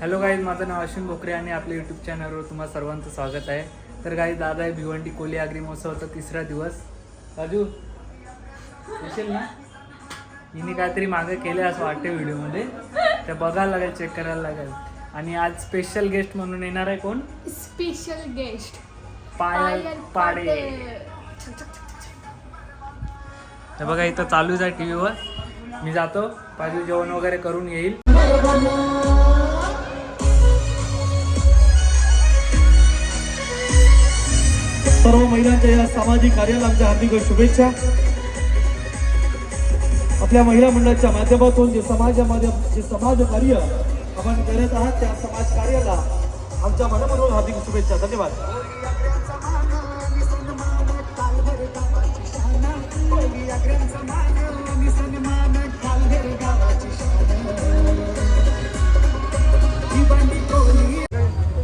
Hello guys माझं नाव अश्विन बोकरे आणि आपल्या यूट्यूब चॅनलवर तुम्हा सर्वांचं स्वागत आहे. तर गाईज दादा आहे भिवंडी कोली आगरी महोत्सवाचा तिसरा दिवस. राजू येशील ना? हिने काहीतरी मागं केलं असं वाटतं व्हिडिओमध्ये. ते बघायला लागेल चेक करायला लागेल. आणि आज स्पेशल गेस्ट म्हणून येणार आहे कोण? स्पेशल गेस्ट पायल पाडे. तर बघा इथं चालूच आहे टी व्हीवर मी जातो. पाहिजे जेवण वगैरे करून येईल. सर्व महिलांच्या या सामाजिक कार्याला आमच्या हार्दिक शुभेच्छा. आपल्या महिला मंडळाच्या माध्यमातून जे समाजामध्ये जे समाज कार्य आपण करत आहात त्या समाज कार्याला आमच्या मनापासून हार्दिक शुभेच्छा. धन्यवाद.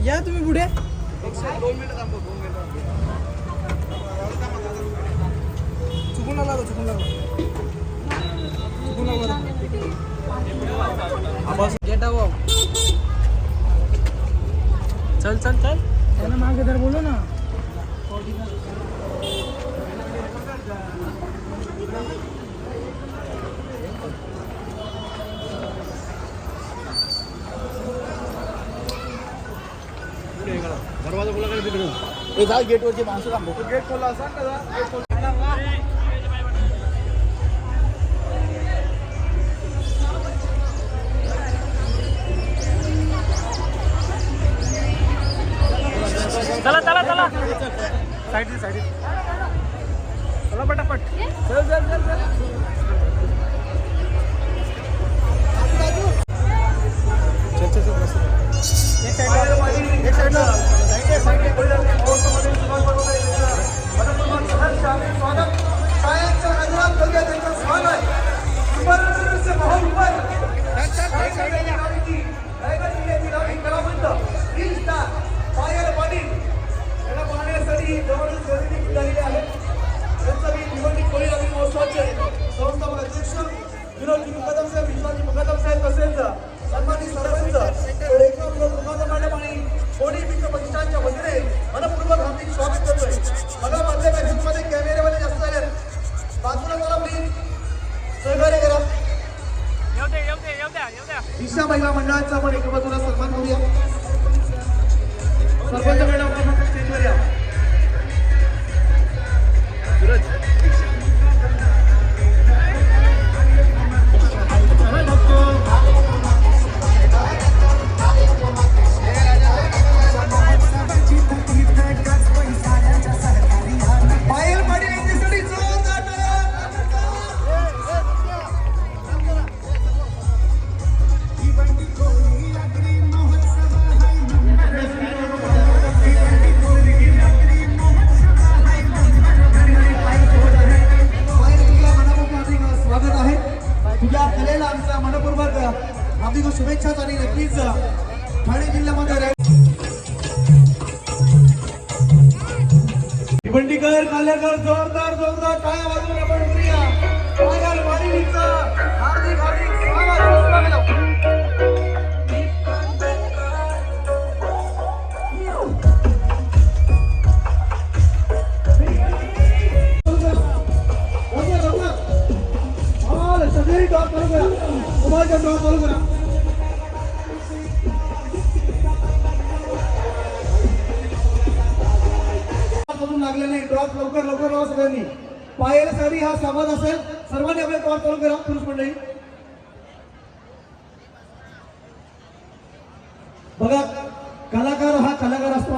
या तुम्ही पुढे. चुकून लागला चुकून लागला चुकून लागला गेट आउट चल चल चल. त्यांना मागे तर बोलू ना गेटवरची माणसं थांबव गेट खोला असा चला चला चला. साईड साईड चला पटापट. चल चल चल चल. स्वागत दिशा महिला मंडळाचा आपण एक बाजूला सन्मान करूया. सरपंच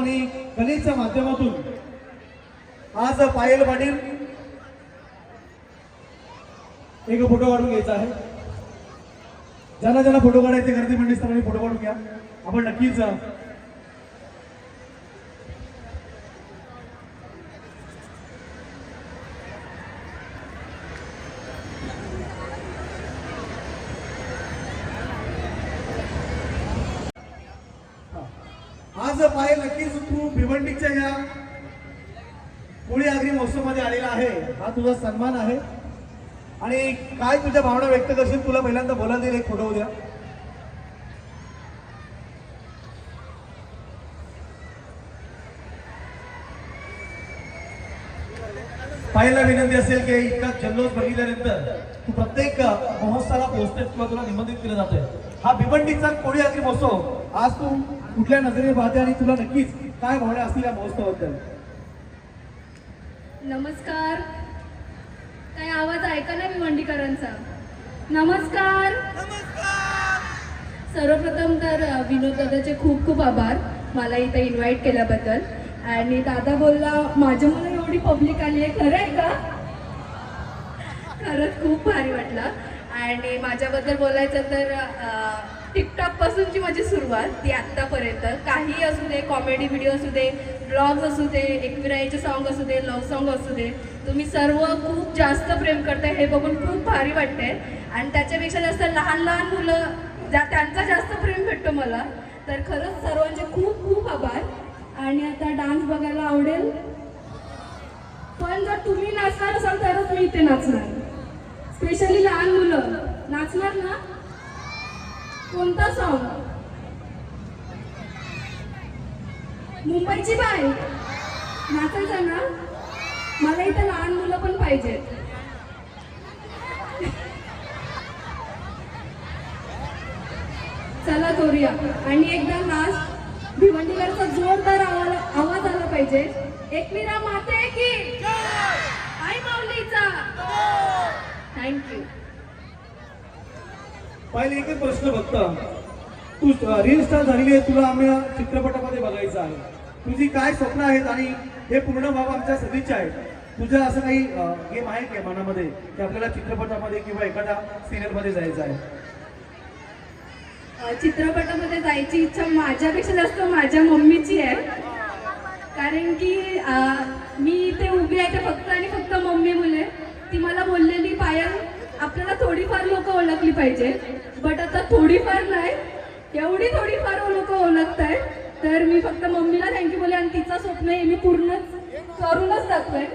आणि कलेच्या माध्यमातून. आज पायल पाटील एक फोटो काढून घ्यायचा आहे. ज्यांना ज्यांना फोटो काढायचे गर्दी मंडळी सर्वांनी फोटो काढून घ्या. आपण नक्कीच पंडितच्या ह्या पुणे आगरी महोत्सवमध्ये आलेला आहे हा तुझा सन्मान आहे. आणि काय तुझ्या भावना व्यक्त करशील तुला पहिल्यांदा बोला देईल एक फोटो द्या पाहायला विनंती असेल की इतका जल्लोष बघितल्यानंतर तू प्रत्येक महोत्सवाला पोहोचते किंवा तुला निमंत्रित केलं जातोय. हा भिवंडीचा कोळी आगरी महोत्सव आज तू कुठल्या नजरेने पाहते आणि तुला नक्कीच काय भावना असतील या महोत्सवाबद्दल? नमस्कार. काय आवाज ऐका ना भिवंडीकरांचा? नमस्कार. सर्वप्रथम तर विनोद दादाचे खूप खूप आभार. मला इथं इन्व्हाइट केल्याबद्दल. आणि दादा बोलला माझ्या मला एवढी पब्लिक आली आहे खरं आहे का? खरंच खूप भारी वाटलं. आणि माझ्याबद्दल बोलायचं तर टिकटॉक पासूनची माझी सुरुवात ती आत्तापर्यंत. काही असू दे कॉमेडी व्हिडिओ असू दे ब्लॉग्स असू दे एकविराईचे सॉन्ग असू दे लव्ह सॉन्ग असू दे तुम्ही सर्व खूप जास्त प्रेम करताय हे बघून खूप भारी वाटते आणि त्याच्यापेक्षा जास्त लहान लहान मुलं ज्या त्यांचा जास्त प्रेम भेटतो मला तर खरंच सर्वांचे खूप खूप आभार. आणि आता डान्स बघायला आवडेल. पण जर तुम्ही नाचणार असाल तरच मी इथे नाचणार. स्पेशली लहान मुलं. नाचणार ना? कोणता सॉन्ग मुंबईची बाय. नाचायचं ना? मला इथं लहान मुलं पण पाहिजेत चला करूया. आणि एकदा नाच भिवंडीकरचा जोरदार आवाज आवाज आला पाहिजे. एकविरा माते की. आई माऊलीचा. थँक्यू पहिले एकच प्रश्न बघता तू रील स्टार झालेली आहे तुला आम्ही चित्रपटामध्ये बघायचं आहे. तुझी काय स्वप्न आहेत आणि हे पूर्ण भाव आमच्या सदिच्छा आहेत. तुझं असं काही गेम आहे का मनामध्ये? की आपल्याला चित्रपटामध्ये किंवा एखाद्या सिरियलमध्ये जायचं आहे? चित्रपटामध्ये जायची इच्छा माझ्यापेक्षा जास्त माझ्या मम्मीची आहे. कारण की मी इथे उभी आहे ते फक्त आणि फक्त मम्मी मुले ती मला बोललेली पायल आपल्याला थोडीफार लोक ओळखली पाहिजे. बट आता थोडीफार नाही एवढी थोडीफार लोक ओळखत आहेत तर मी फक्त मम्मीला थँक्यू बोले आणि तिचं स्वप्न हे मी पूर्णच करूनच दाखवेन.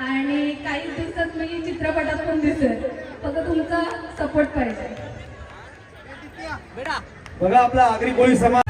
आणि काही दिवसात मी चित्रपटात पण दिसेल. फक्त तुमचा सपोर्ट पाहिजे. बघा आपला आगरी कोळी समाज.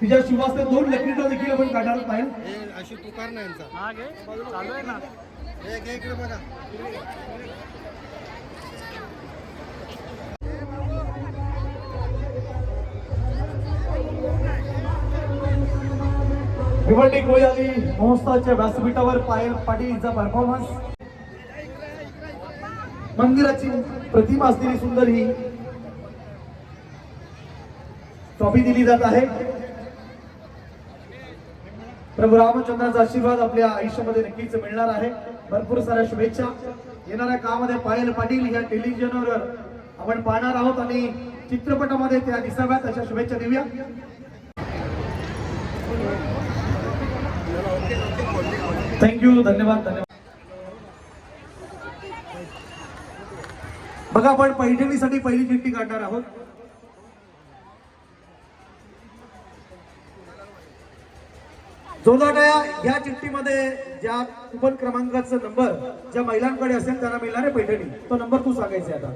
तुझ्या शुभास्ते दोन लकीटर देखील आपण काढणार पायल हे अशी तुकार नाही यांचा. हे घे. इकडे बघा. भिवंडी आली महोत्सवाच्या व्यासपीठावर पायल पाटीलचा परफॉर्मन्स मंदिराची प्रतिमा असलेली सुंदर ही ट्रॉफी दिली जात आहे. प्रभू रामचंद्राचा आशीर्वाद आपल्या आयुष्यामध्ये नक्कीच मिळणार आहे. भरपूर साऱ्या शुभेच्छा. येणाऱ्या काळामध्ये पायल पाटील या टेलिव्हिजनवर आपण पाहणार आहोत आणि चित्रपटामध्ये त्या दिसाव्यात अशा शुभेच्छा देऊया. थँक्यू धन्यवाद धन्यवाद. बघा आपण पैठणीसाठी पहिली चिठ्ठी काढणार आहोत. जोरदार टाळ्या ह्या चिठ्ठीमध्ये ज्या कुपन क्रमांकाचा नंबर ज्या महिलांकडे असेल त्यांना मिळणार आहे पैठणी तो नंबर तू सांगायचा आहे आता.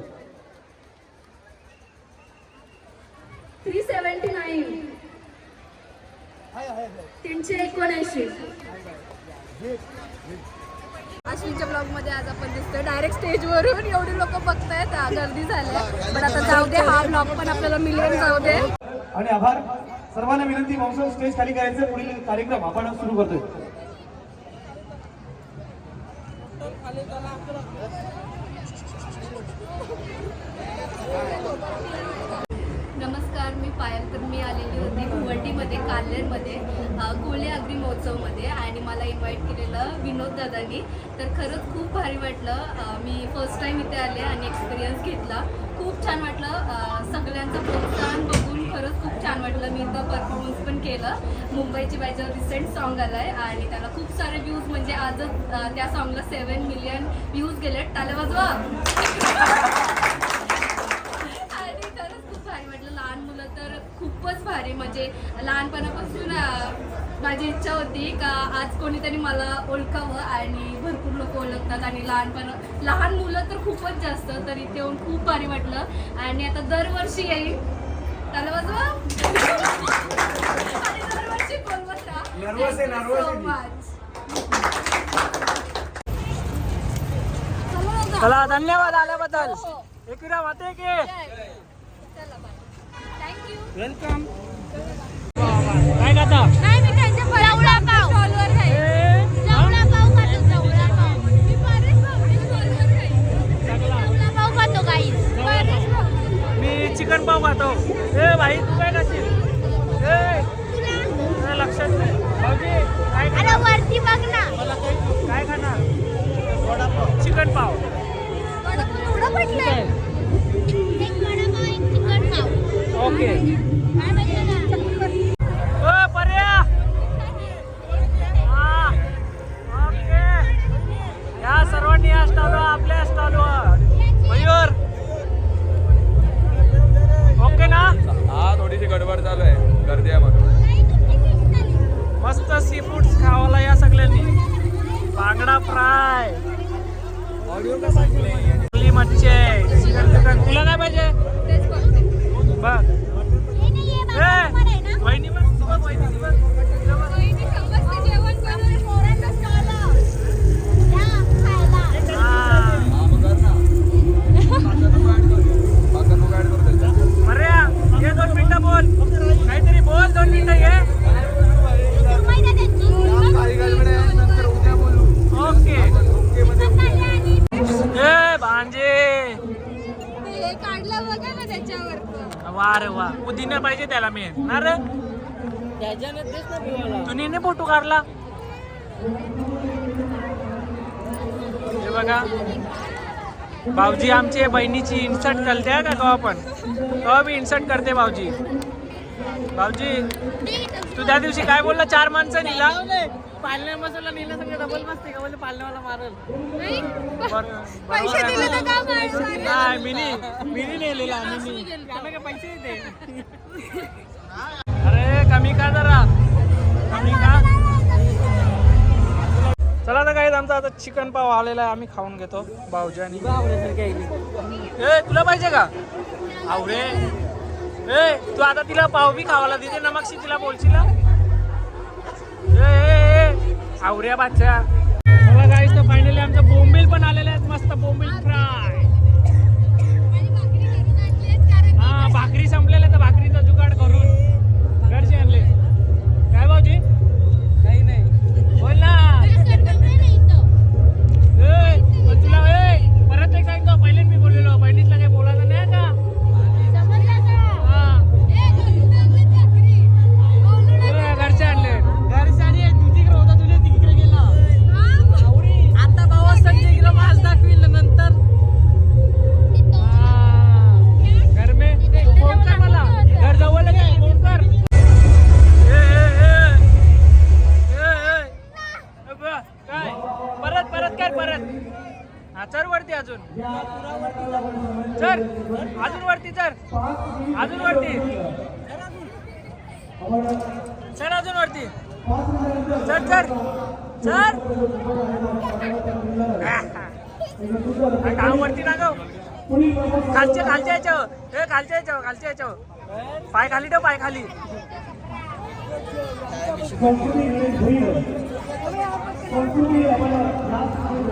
Three seventy nine. तीनशे एकोणऐंशी. अश्विनच्या ब्लॉगमध्ये आज आपण दिसतोय. डायरेक्ट स्टेजवरून एवढी लोक बघतायत. गर्दी झाल्या पण आता जाऊ दे हा ब्लॉग पण आपल्याला मिलियन जाऊ दे. आणि आभार. सर्वांना विनंती मावसं स्टेज खाली करायचं पुढील कार्यक्रम आपण सुरू करतोय. नमस्कार मी पायल तर मी आलेली होती भुवंडीमध्ये काल्हेरमध्ये अ, कोळी अग्री महोत्सवमध्ये आणि मला इन्व्हाइट केलेलं विनोद दादानी. तर खरंच खूप भारी वाटलं. मी फर्स्ट टाईम इथे आले आणि एक्सपिरियन्स घेतला. खूप छान वाटलं. सगळ्यांचं प्रोत्साहन बघून खरंच खूप छान वाटलं. मी तर परफॉर्मन्स पण केलं. मुंबईची बायचं रिसेंट सॉन्ग आलं आहे आणि त्याला खूप सारे व्ह्यूज म्हणजे आजच त्या सॉन्गला सेवन मिलियन व्ह्यूज गेले त्याला वाजवा. आणि खरंच खूप भारी वाटलं. लहान मुलं तर खूपच भारी. म्हणजे लहानपणापासून माझी इच्छा होती का आज कोणीतरी मला ओळखावं आणि भरपूर लोक ओळखतात आणि लहानपण लहान मुलं तर खूपच जास्त तर इथे येऊन खूप भारी वाटलं. आणि आता दरवर्षी येईल. त्याला. चला धन्यवाद आल्याबद्दल. एकविरा माते की? वेलकम काय खाता चिकन पाव. ओके. पर्या. हा. ओके. या सर्वांनी या स्टॉलवर आपल्या स्टॉलवर. मयूर. ओके ना? हा थोडीशी गडबड चालू आहे. गर्दी आहे म्हणून. मस्त सी फूड्स खावायला या सगळ्यांनी. बांगडा फ्राय. आपली मच्छी आहे तुला काय पाहिजे वहिनी. बघ काढला हे बघा. भाऊजी आमचे बहिणीची इन्सर्ट करते का कवा पण कवा बी इन्सर्ट करते भाऊजी. भाऊजी तू त्या दिवशी काय बोलला? चार माणसं निला. पालण्या मसाला नेला सगळं. डबल बसते का बोलले? पालण्यावाला मारल. पैसे दिले तर का मारणार? नाही मिनी मिनी नेलेला मिनी. त्याला काय पैसे येते अरे कमी का जरा? चला तर काय आमचा आता चिकन पाव आलेला आहे आम्ही खाऊन घेतो. भाऊजानी. ए तुला पाहिजे का? आवरे. ए तू आता तिला पाव बी खावाला देते नमकशी तिला बोलशील आवऱ्या बाচ্चा चला गाईस तर फायनली आमचं बोंबील पण आलेले आहेत मस्त बोंबील फ्राय. हा भाकरी संपलेल्या तर भाकरीचा जुगाड करून. सर अजून वरती सर. अजून वरती. सर अजून वरती. Sir sir. सर. वरती ना गाव खालच्या खालच्या याच्यावर. हे खालच्या याच्यावर खालच्या याच्यावर. पाय खाली ठेव पाय खाली.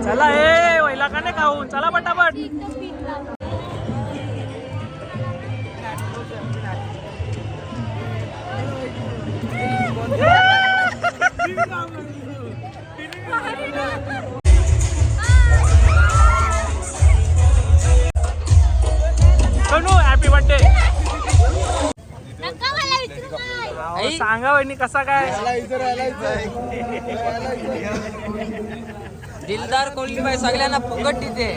चला ए वैला का नाही खाऊन. चला पटापट. वहिनी कसा काय? दिलदार कोल्हीबाई सगळ्यांना फुकट तिथे.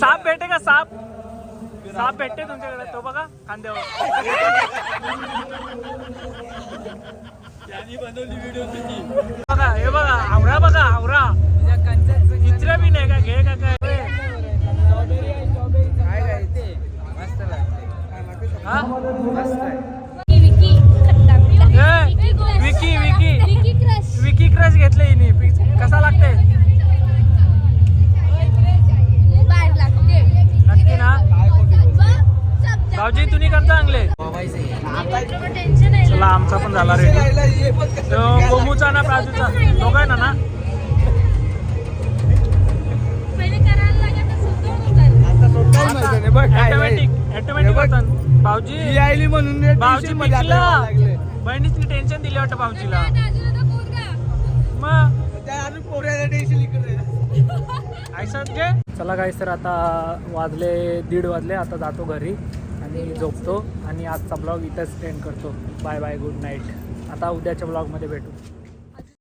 साप भेटे का साप? साप भेटते तुमच्याकडे तो बघा खांद्यावर. बघा हे बघा आवरा बघा आवरा. चित्र बी नाही का? घे का काय? हा? ए, घेतले हिने कसा लागते. नक्की ना? भाऊजी तुम्ही करता चांगले चला आमचा पण झाला रेडी तो गोमूचा ना प्राजूचा. दोघं आहे ना ना? ऑटोमॅटिक ऑटोमॅटिक होतं भाऊजी म्हणून भाऊजी बहिणीची टेन्शन दिली वाटतं भाऊजीला. चला काय सर आता वाजले दीड वाजले आता जातो घरी आणि झोपतो आणि आजचा ब्लॉग इथंच एंड करतो. बाय बाय गुड नाईट आता उद्याच्या ब्लॉगमध्ये भेटू.